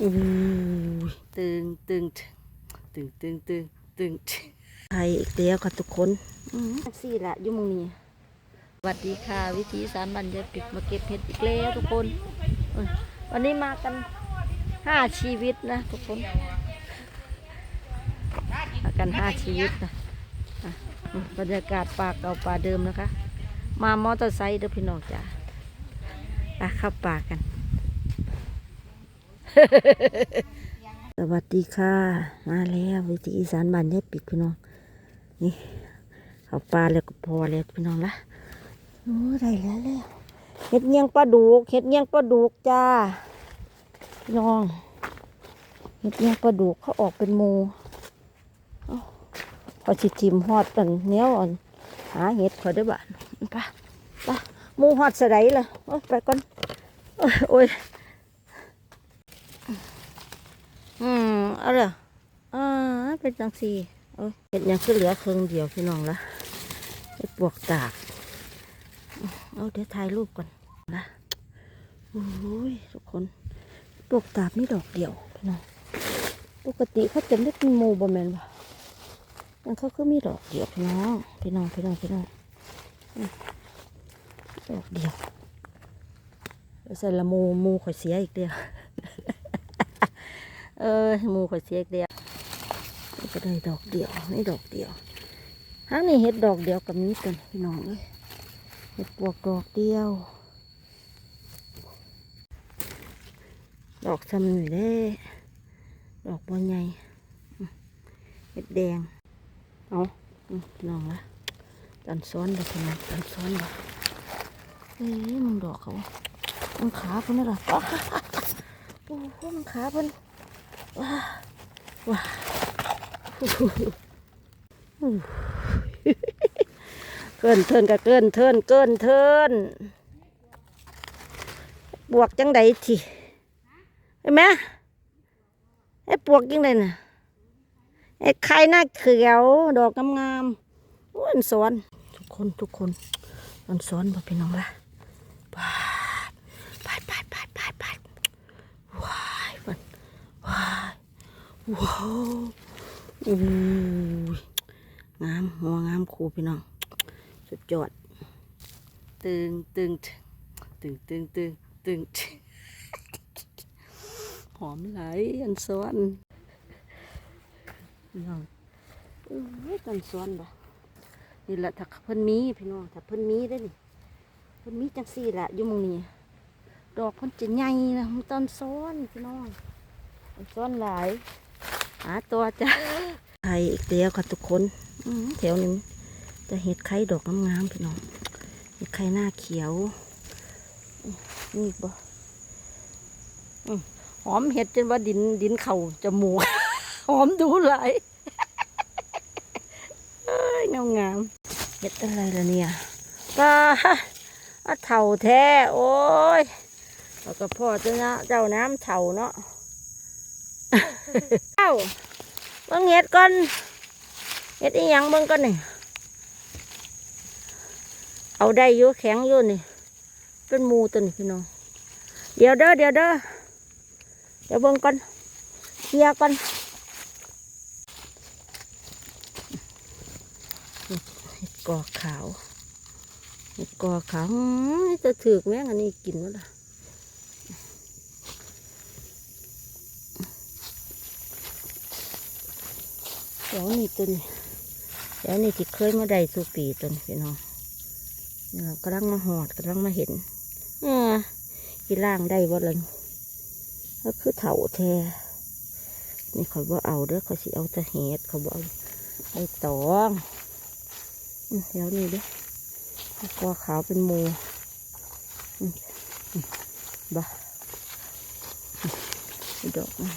อู้ยตึงตึงตึงตึงตึงตึงไทยอีกแล้วค่ะทุกคนอืมสี่ละอยุ่หมองนี้สวัสดีค่ะ วิธีสารบัญญัติปิดมาเก็บเห็ดอีกแล้วทุกคนเอ้ยวันนี้มากันห้าชีวิตนะทุกคนมากันห้าชีวิตนะอะอืมบรรยากาศป่าเก่าป่าเดิมนะคะ มามอเตอร์ไซค์เด้อพี่น้องจ้าไปเข้าป่ากัน สวัสดีค่ะ มาแล้ววิธีอีสานบ้านยายปิดพี่น้อง นี่เขาปลาแล้วก็พอแล้วพี่น้องละโอ้ได้แล้วแล้วเห็ดเงี้ยงปลาดุกเห็ดเงี้ยงปลาดุกจ้าพี่น้องเห็ดเงี้ยงปลาดุกเขาออกเป็นหมูพอชิทิมฮอดตันเนี้ยอ่อนหาเห็ดขอได้บ้านไปไปหมูฮอดสะไดล่ะโอ้ยไปก่อนโอ้ยโอ้ย อืม เอาเลยอ่าเป็นจังสีเอ้ยเห็ดยังคือเหลือเครื่งเดียวพี่น้องละเห็ดปวกตากเอาเดี๋ยวถ่ายรูปก่อนนะโอ้ยทุกคนปวกตากนี่ดอกเดียวพี่น้องปกติเขาจะไม่เป็นมูบะแมนบ่มันเขาก็มีดอกเดียวพี่น้องพี่น้องพี่น้องพี่น้องดอกเดียวใส่ละมูมูข่อยเสียอีกเดียว เออหมูข่อยเสียกเดียวก็ได้ดอกเดียวนี่ดอกเดียวห้างนี้เห็ดดอกเดียวกับนี้กันพี่น้องเอ้ยเห็ดปวกดอกเดียว ดอกซ้ำหน่อยเด้ดอกบัวใหญ่เห็ดแดงเอาอืมพี่น้องละตันซ้อนเลยพี่น้องตันซ้อนเลยเอ้ยมึงดอกเขามันขาเพิ่นน่ะล่ะโอ้โหมันขาเพิ่น ว้าว้าเกินเทินกับเกินเทินเกินเทินบวกจังใดทีเห็นไหมไอ้ปวกยังไงน่ะไอ้ไข่หน้าเขียวดอกงามๆอ้วนสอนทุกคนทุกคนมันสอนบ่พี่น้องละไปไปไปไปไปไปว้ายมันว้าย ว้าวอู้ยงามหัวงามคูพี่น้อง สุดยอด ตึงตึงตึงตึงตึงตึงหอมไหลอันซ้อนพี่น้องเอ้ยกันซ้อนบ่นี่แหละถ้าเพิ่นมีพี่น้องถ้าเพิ่นมีได้นี่เพิ่นมีจังสี่ละอยู่มองนี้ดอกเพิ่นจะใหญ่นะมันต้นซ้อนพี่น้องอันซ้อนหลาย หาตัวจ้ะไข่อีกแล้วค่ะทุกคนอื้อแถวนี้จะเห็ดไข่ดอกงามๆพี่น้องเห็ดไข่หน้าเขียวอื้อนี่อีกบ่หอมเห็ดจนว่าดินดินเข่าจมูกหอมดูหลายเอ้ยงามงามๆเห็ดอะไรล่ะเนี่ยปลาอะเถ่าแท้ โอ้ยแล้วก็พ่อเจ้านะเจ้าน้ำเถ่าเนาะ เอ้าเบิ่งเห็ดก่อนเห็ดอีหยังเบิ่งก่อนนี่เอาได้อยู่แข็งอยู่นี่ เป็นมูตัวนี้พี่น้องเดี๋ยวเด้อเดี๋ยวเด้อเดี๋ยวเบิ่งก่อนเคลียก่อนเห็ดกอขาวเห็ดกอขาวจะถือแม่งอันนี้กินวะล่ะ เดี๋ยวนี่ตัวนี้เดี๋ยวนี่ที่เคยมาได้สุปีตัวนี้พี่น้องเนี่ยกำลังมาหอดกำลังมาเห็นเออที่ล่างได้บ่ล่ะก็คือเถาแท้นี่เขาบ่เอาเด้อเขาสิเอาตะเห็ดเขาบ่เอาไอ้ตองอืมแล้วนี่เด้อก็ขาวเป็นมูบ้าอุดอกมัน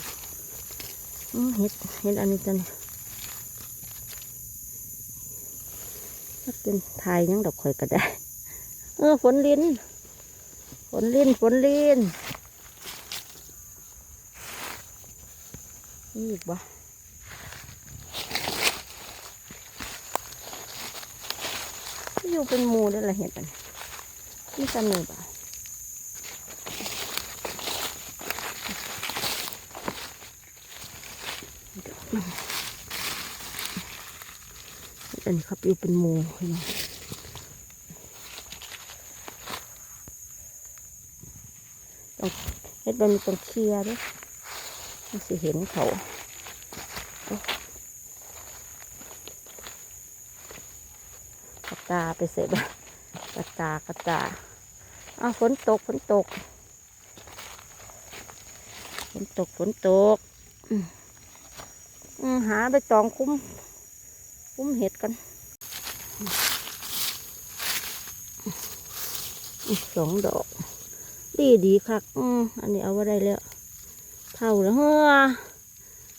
อืมเห็ดเห็ดอันนี้ตัวนี้ถ้า เป็นทายยังดอกข่อยก็ได้ เออฝนลินฝนลินฝนลินนี่อีกบ่อยู่เป็นหมูได้ละเห็ดอันนี้นี่สนุกบ่ อันนี้เขาปลิวเป็นหมูพี่น้องต้องเฮ็ดบะมีต้องเคลียร์ด้วยมันสิเห็นเขาโอ๊ะกระตาไปเสร็จบ้กระตากระตาอ้าวฝนตกฝนตกฝนตกฝนตก หาไปตองคุ้ม คุ้มเห็ดกันสองดอก ดีดีคักอืมอันนี้เอาไว้ได้แล้ว เท่าแล้วเฮ้อ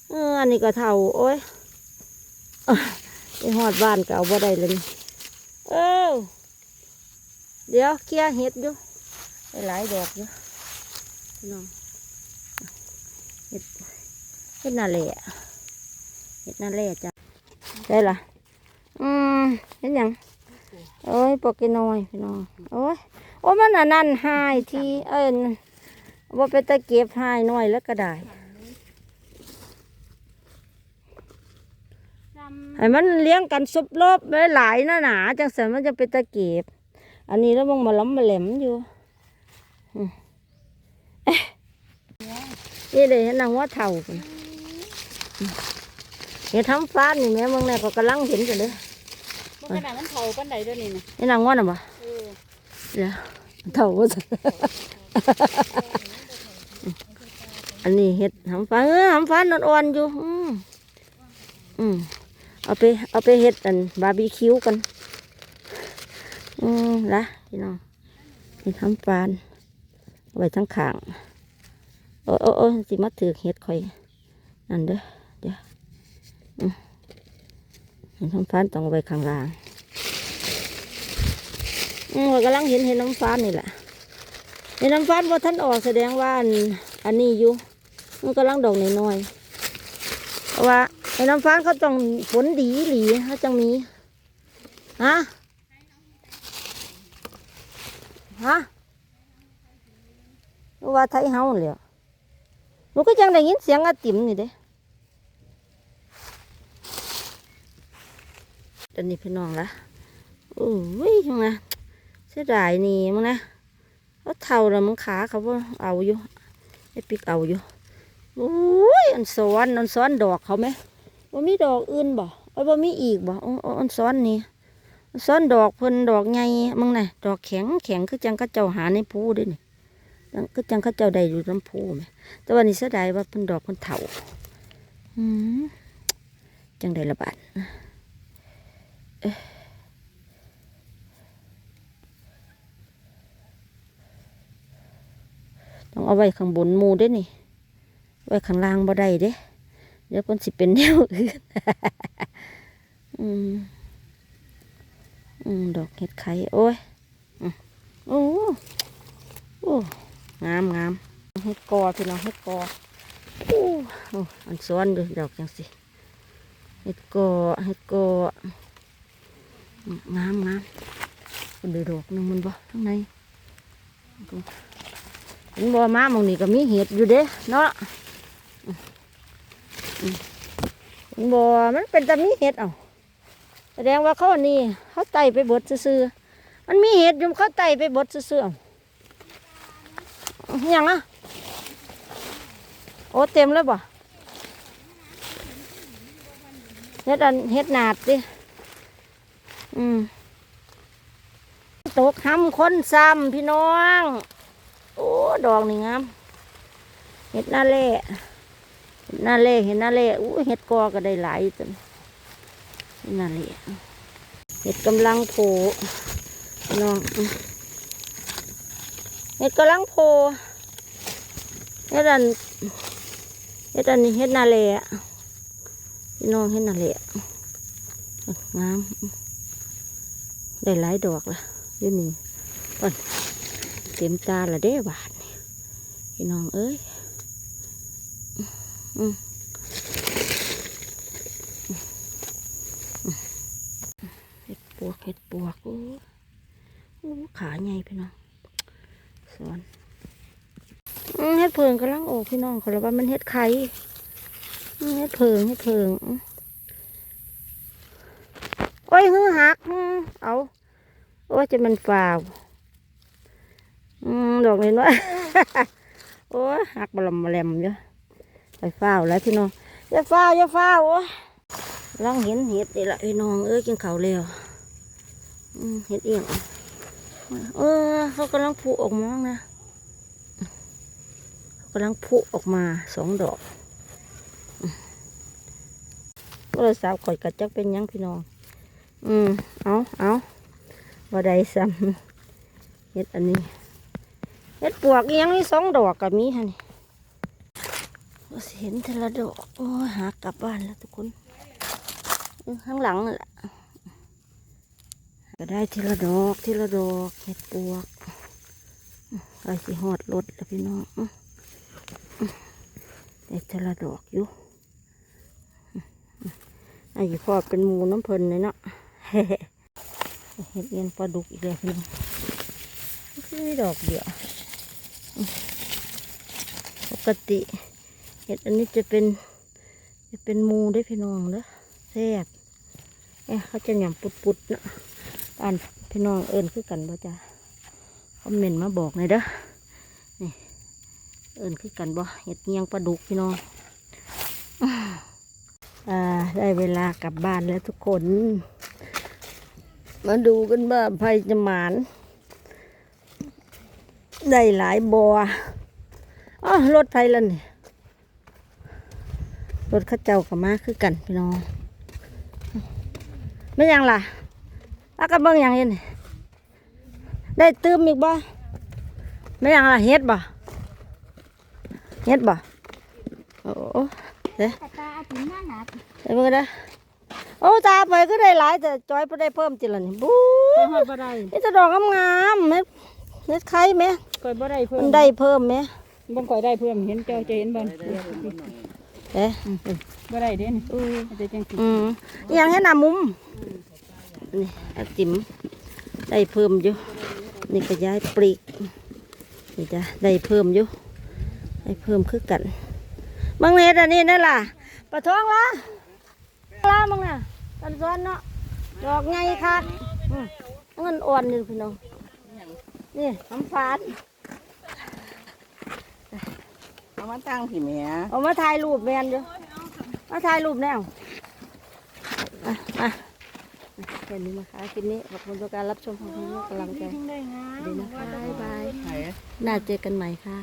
เอออันนี้ก็เท่า โอ้ยเอ้ยไอหอดบ้านก็เอาไว้ได้เลยเออเดี๋ยวเคลียเห็ดอยู่ได้หลายดอกอยู่น้องเห็ดเห็ดนาเล่เห็ดนาเล่จ้ะ ได้ละอืมเห็นยังโอ้ยปกกินน้อยพี่น้องโอ้ยโอ้มันอันนั่นหายทีเอิญว่าไปตะเก็บหายน้อยแล้วก็ได้ให้มันเลี้ยงกันซุบรอบไว้หลายหน้าหนาจังสันมันจะไปตะเก็บ อันนี้แล้วมึงมาล้ำมาแหลมอยู่นี่เลยเห็นนางว่าเท่าพุ่น เห็นทำฟ้านนี่แม่มึงเนี่ยก็กำลังเห็นกันเลยมันขนาดมันเผาปันใดด้วยนี่นะนี่นางว่าน่ะบ่เออเดี๋ยวเท่าว่าจะอันนี้เห็ดหำฟ้าเออหำฟ้านอ่อนๆอยู่ อืมอืมเอาไปเอาไปเห็ดอันบาร์บีคิวกัน อืมละพี่น้องเห็ดหำฟ้านเอาไว้ทั้งขางโอ้โอ้โอ้สิมาถือเห็ดข่อยนั่นเด้อ เดี๋ยวอืมเห็ดหำฟ้านต้องไว้ข้างล่างอืมกำลังเห็นเห็นน้ำฟ้านนี่แหละเห็นน้ำฟ้านว่าท่านออกแสดงว่าอันนี้อยู่มันกำลังดอกน้อยๆเพราะว่าเห็นน้ำฟ้านเขาต้องฝนดีหลีเขาจังมีฮะฮะรู้ว่าไทยเฮาเลยหนูก็จังได้ยินเสียงอาติ๋มนี่เด้ ตอนนี้พี่น้องละโอ้ยยังไงเสียดายนี่มึงนะเขาเท่าแล้วมึงขาเขาว่าเอาอยู่ไอ้ปิกเอาอยู่โอ้ยอันซ้อนอันซ้อนดอกเขาไหมว่ามีดอกอื่นบ่เอ้ว่ามีอีกบ่อันซ้อนนี่ซ้อนดอกเพิ่นดอกใหญ่มึงน่ะดอกแข็งแข็งคือจังเขาเจ้าหาในภูเด้วยนี่จังคือจังเขาเจ้าได้อยู่ลำพูไหมแต่ว่านี่เสียดายว่าเพิ่นดอกเพิ่นเถ่าอืมจังได้ระบาด ต้องเอาไว้ข้างบนมูเด้นี่ ไว้ข้างล่างบ่ได้เด้ เดี๋ยวคนสิเป็นแนวอื่น อืม อืม ดอกเห็ดไข่ โอ้ยโอ้โอ้งามงามเห็ดกอพี่น้องเห็ดกอโอ้โอ้อันซ้อนดูดอกจังสิเห็ดกอเห็ดกอ งามงามคนเดือดอกหนึงมันบ่ทั้งในเห็นบ่มามองนี่ก็มีเห็ดอยู่เด้เนาะมอืมเห็นบ่มันเป็นแต่มีเห็ดเอาแสดงว่าเขาอันนี่เขาไต่ไปบดซื่อๆมันมีเห็ดอยู่เขาไต่ไปบดซื่อๆเอย่างอะโอ้เต็มแล้วบ่เห็ดอันเห็ดหนาดดิ อืมตกห้ำคนซ้ำพี่น้อง โอ้ดอกนี่งามเห็ดหน้าเล่เห็ดหน้าเล่เห็ดหน้าเล่อู้เห็ดกอก็ได้หลายจังเห็ดหน้าเล่เห็ดกำลังโผล่น้องเห็ดกำลังโผล่เห็ดอันเห็ดอันนี้เห็ดหน้าเล่พี่น้องเห็ดหน้าเล่งาม ได้หลายดอกละเดี๋ยวนี้ก่อนเต็มตาละเด้บาทนี่พี่น้องเอ้ยอืมอืมเห็ดปวกเห็ดปวกโอ้โอ้ขาใหญ่พี่น้องสอนเห็ดเพิงกำลังออกพี่น้องเขาเลยว่ามันเห็ดไข่เห็ดเพิงเห็ดเพิงอืมโอ้ยยฮือหักอือ ยจะมันฝ่าวอืมดอกนี้ว่าโอ้ยหักบลมบลมเยอะไปฝ้าวแล้วพี่น้องอย่าฝ้าวอย่าฝ้าวโอ้ลองเห็นเห็ดนี่ละพี่น้องเอ้ยกินข้าเร็วเห็ดเอียงเออเขากำลังผุออกมานะเขากำลังผุออกมาสองดอกอืมโทรศัพท์ข่อยกัดจักเป็นยังพี่น้อง อืมเอาเอา บ่ได้ซ้ำเห็ดอันนี้เห็ดปวกอียังนี่สองดอกกับมีฮะนี่เห็นทละดอกโอ้หากลับบ้านแล้วทุกคนข้างหลังนั่นแหละก็ได้ทีละดอกทีละดอกเห็ดปวกไปสิหอดรถแล้วพี่น้องอื้ออื้อได้ทีละดอกอยู่อื้ออื้อไอ้พ่อเป็นหมูน้ำเพลินเลยเนาะ เห็ดเงินปลาดุกอีกแล้วพี่น้องคือมีดอกเดียว ปกติ เห็ดอันนี้จะเป็น จะเป็นมูได้พี่น้องเด้อแซ่บเอ๊ะเขาจะหยำปุดๆนะอ่านพี่น้องเอิญคือกันบ่จ้าคอมเมนต์มาบอกหน่อยเด้อนี่เอิญคือกันบ่เห็ดเงียงปลาดุกพี่น้องอ่าได้เวลากลับบ้านแล้วทุกคน มาดูกันว่าไผจะหมานได้หลายบัวอ๋อรถไฟแล้วนี่รถเข้าเจ้ากับมาคือกันพี่น้องไม่ยังล่ะแล้วก็เบิ่งหยังอยันได้ตื้มอีกบ่ไม่ยังล่ะเฮ็ดบ่เฮ็ดบ่โอ้โหเด้ตาถึงหน้าหนาเดี๋ยวมึงก็ได้ โอ้ตาไปก็ได้หลายแต่จอยไปได้เพิ่มจิละนี่บู๊เพิ่มบ่ได้นี่จะดอกงามๆเม็ดเม็ดไข่ไหมก่อยบ่ได้เพิ่มัมนได้เพิ่มไหมบ่ก่อยได้เพิ่มเห็นเจ้าจะเห็นบ่เอ๊ะบ่ได้เด่นอือจะจังสิอืมอหย่างให้หน้ามุมนี่ไอติมได้เพิ่มอยู่นี่ก็ย้ายปลีกนี่จ้ะได้เพิ่มอยู่ได้เพิ่มคือกันบางเนตอันนี้นั่นล่ะปลาทองละละมึงน่ะตัน ซ้อนเนาะดอกไงค่ะอืมเงินอ่อนนี่พี่น้องนี่น้ำฟานเอามาตั้งพี่แม่เอามาถ่ายรูปแมนอยู่มาถ่ายรูปแนวอะอะแค่นี้นะคะคลิปนี้ขอบคุณทุกการรับชมของคุณกำลังใจได้งามดีนะคะบ๊ายบายไหนน่าเจอกันใหม่ค่ะ